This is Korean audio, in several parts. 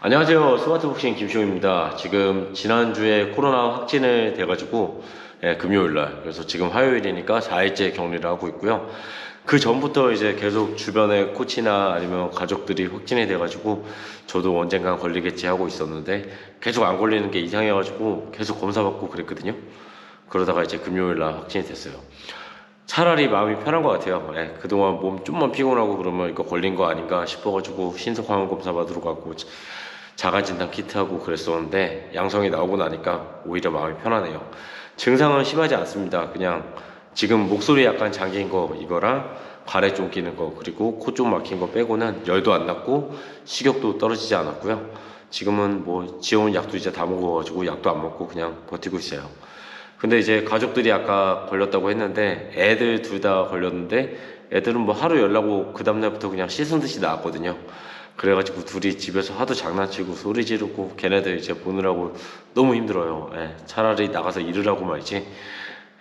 안녕하세요. 스마트복싱 김시호입니다. 지금 지난주에 코로나 확진을 돼가지고 예, 금요일날 그래서 지금 화요일이니까 4일째 격리를 하고 있고요. 그 전부터 이제 계속 주변에 코치나 아니면 가족들이 확진이 돼가지고 저도 언젠간 걸리겠지 하고 있었는데 계속 안 걸리는 게 이상해가지고 계속 검사받고 그랬거든요. 그러다가 이제 금요일날 확진이 됐어요. 차라리 마음이 편한 것 같아요. 예, 그동안 몸 좀만 피곤하고 그러면 이거 걸린 거 아닌가 싶어가지고 신속 항원 검사 받으러 가고 자가 진단 키트하고 그랬었는데 양성이 나오고 나니까 오히려 마음이 편하네요. 증상은 심하지 않습니다. 그냥 지금 목소리 약간 잠긴 거 이거랑 발에 좀 끼는 거 그리고 코 좀 막힌 거 빼고는 열도 안 났고 식욕도 떨어지지 않았고요. 지금은 뭐 지어온 약도 이제 다 먹어가지고 약도 안 먹고 그냥 버티고 있어요. 근데 이제 가족들이 아까 걸렸다고 했는데 애들 둘 다 걸렸는데 애들은 뭐 하루 열나고 그 다음날부터 그냥 씻은 듯이 나왔거든요. 그래가지고 둘이 집에서 하도 장난치고 소리 지르고 걔네들 이제 보느라고 너무 힘들어요. 예, 차라리 나가서 일을 하고 말지.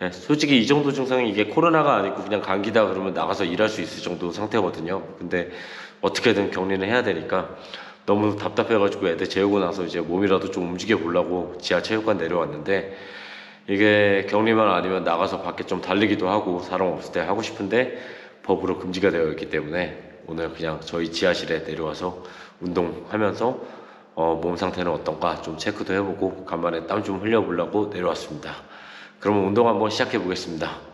예, 솔직히 이 정도 증상이 이게 코로나가 아니고 그냥 감기다 그러면 나가서 일할 수 있을 정도 상태거든요. 근데 어떻게든 격리는 해야 되니까 너무 답답해가지고 애들 재우고 나서 이제 몸이라도 좀 움직여 보려고 지하 체육관 내려왔는데 이게 격리만 아니면 나가서 밖에 좀 달리기도 하고 사람 없을 때 하고 싶은데 법으로 금지가 되어 있기 때문에 오늘 그냥 저희 지하실에 내려와서 운동하면서 어, 몸 상태는 어떤가 좀 체크도 해보고 간만에 땀 좀 흘려보려고 내려왔습니다. 그러면 운동 한번 시작해 보겠습니다.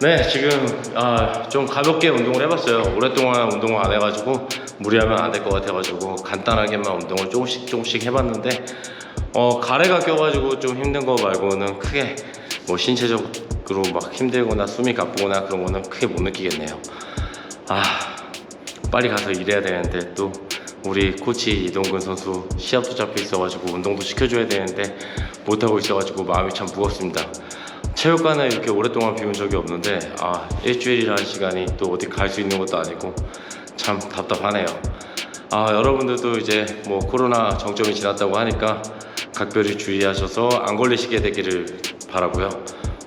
네, 지금 아, 좀 가볍게 운동을 해봤어요. 오랫동안 운동을 안 해가지고 무리하면 안 될 것 같아가지고 간단하게만 운동을 조금씩 조금씩 해봤는데 어, 가래가 껴가지고 좀 힘든 거 말고는 크게 뭐 신체적 그리고 막 힘들거나 숨이 가쁘거나 그런 거는 크게 못 느끼겠네요. 아 빨리 가서 일해야 되는데 또 우리 코치 이동근 선수 시합도 잡혀 있어가지고 운동도 시켜줘야 되는데 못하고 있어가지고 마음이 참 무겁습니다. 체육관을 이렇게 오랫동안 비운 적이 없는데 아 일주일이라는 시간이 또 어디 갈 수 있는 것도 아니고 참 답답하네요. 아 여러분들도 이제 뭐 코로나 정점이 지났다고 하니까 각별히 주의하셔서 안 걸리시게 되기를 바라고요.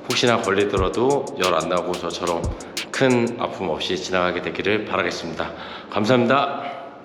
혹시나 걸리더라도 열 안 나고 저처럼 큰 아픔 없이 지나가게 되기를 바라겠습니다. 감사합니다.